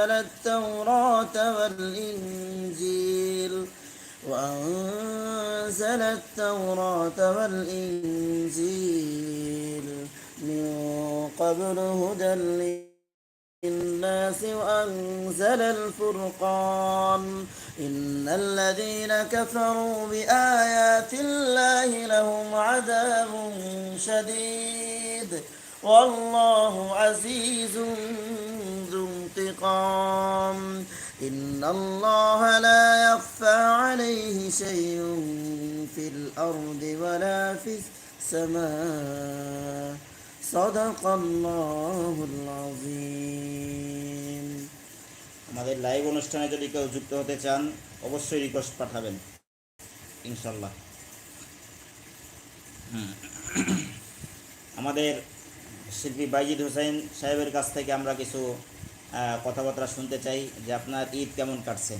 وأنزل التوراة والإنجيل وأنزل التوراة والإنجيل من قبل هدى للناس وأنزل الفرقان. إن الذين كفروا بآيات الله لهم عذاب شديد. والله عزيز انتقام إن الله لا يخفى عليه شيء في الأرض ولا في السماء صدق الله العظيم আমাদের লাইভ অনুষ্ঠানে যদি কেউ যুক্ত হতে চান অবশ্যই রিকোয়েস্ট পাঠাবেন ইনশাল্লাহ হুম। আমাদের শিল্পী বাইজিদ হোসেন সাহেবের কাছ থেকে আমরা কিছু আহ, কথাবার্তা শুনতে চাই যে আপনার ঈদ কেমন কাটছে?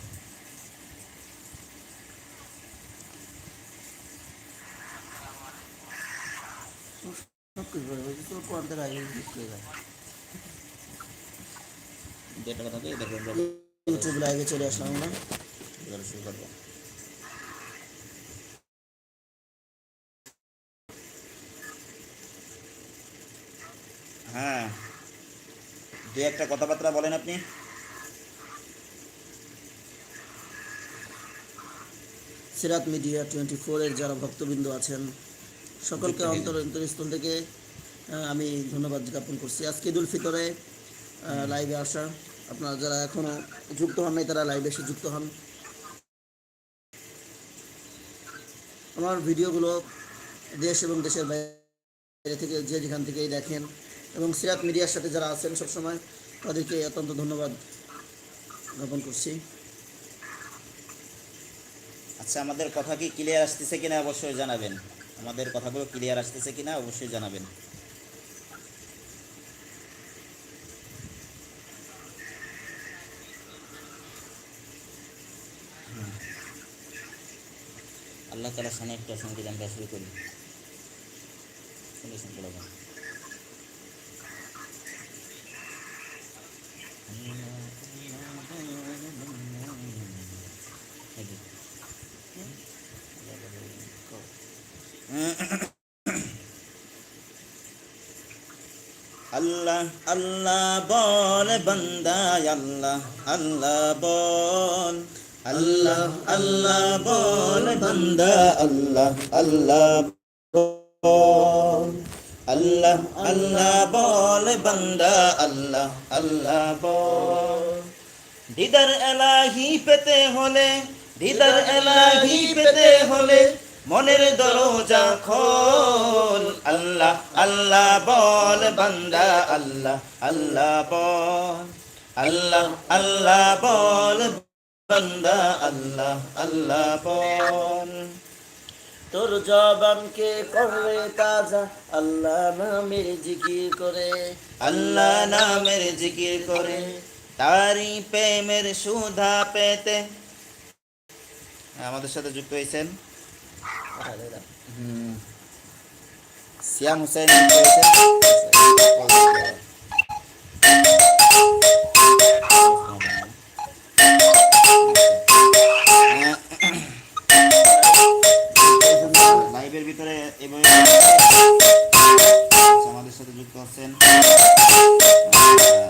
যেটা কথা বলি, দেখবেন যে ইউটিউব লাইভে চলে আসলাম আমরা। শুরু করব। হ্যাঁ। দু একটা কথাবার্তা বলেন আপনি। সিরাত মিডিয়া টোয়েন্টি ফোরের যারা ভক্তবৃন্দ আছেন সকলকে অন্তর অন্তরস্থল থেকে আমি ধন্যবাদ জ্ঞাপন করছি। আজকে ঈদুল ফিতরে লাইভে আসা। আপনারা যারা এখনও যুক্ত হন নাই তারা লাইভে এসে যুক্ত হন। আমার ভিডিওগুলো দেশ এবং দেশের বাইরে থেকে যে যেখান থেকেই দেখেন এবং সিরাত মিডিয়ার সাথে যারা আছেন সবসময় তাদেরকে অত্যন্ত ধন্যবাদ জ্ঞাপন করছি। আচ্ছা আমাদের কথা কি ক্লিয়ার আসতেছে কিনা অবশ্যই জানাবেন। আমাদের কথাগুলো ক্লিয়ার আসতেছে কিনা অবশ্যই জানাবেন। আল্লাহ তালা সামনে একটা সংগীত শুরু করি শুনেছেন বলো আল্লাহ আল্লাহ বল বান্দা আল্লাহ আল্লাহ বল। আল্লাহ আল্লাহ বল বান্দা আল্লাহ আল্লাহ বল। আল্লাহ আল্লাহ বল বান্দা আল্লাহ আল্লাহ বল। দিদার এলাহি পেতে হলে, দিদার এলাহি পেতে হলে মনের দরজা খোল। আল্লাহ আল্লাহ বল, বান্দা, আল্লাহ আল্লাহ বল। আল্লাহ আল্লাহ বল, বান্দা, আল্লাহ আল্লাহ বল। তোর জবানকে করবে তাজা? আল্লাহ নামের জিকির করে। আল্লাহ নামের জিকির করে। তারি প্রেমের সুধা পেতে। আমাদের সাথে যুক্ত হয়েছেন হুম। সিয়াম হুসেন যুক্ত হয়েছেন লাইভের ভিতরে এভাবে আমাদের সাথে যুক্ত হচ্ছেন আরেকজন আমাদের সাথে যুক্ত হচ্ছেন